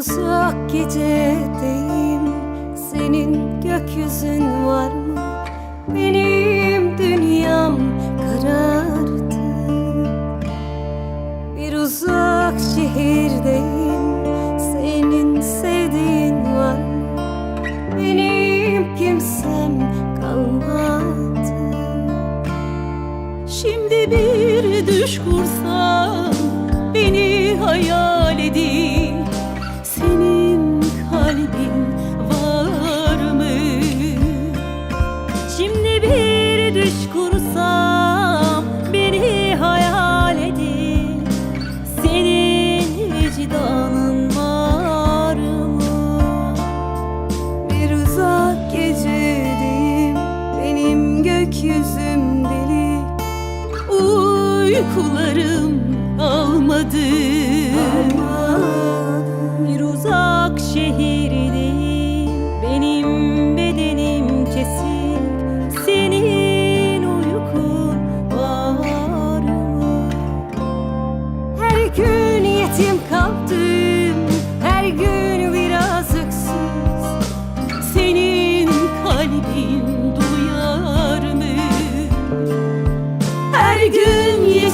uzak gecedeyim Senin gökyüzün var mı? Benim dünyam karardı Bir uzak şehirdeyim Senin sevdiğin var mı? Benim kimsem kalmadı Şimdi bir düş kursa Beni hayal Uykularım almadı. Bir uzak şehirdeyim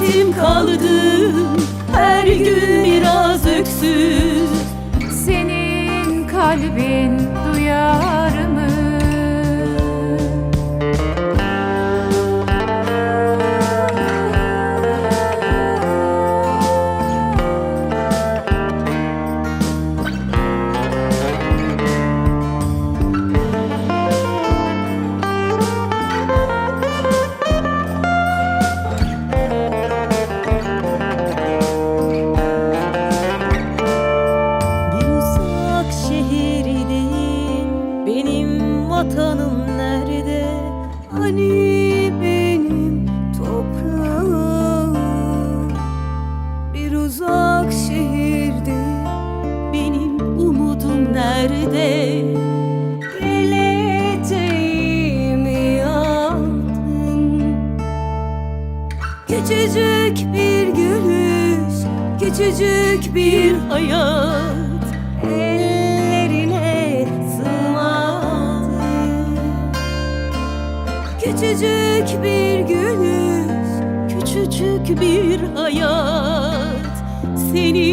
yetim kaldım Her gün biraz öksüz. Senin kalbin nerede? Geleceğimi aldın Küçücük bir gülüş Küçücük bir Hayat ellerine sığmadı Küçücük bir gülüş Küçücük bir hayat Seni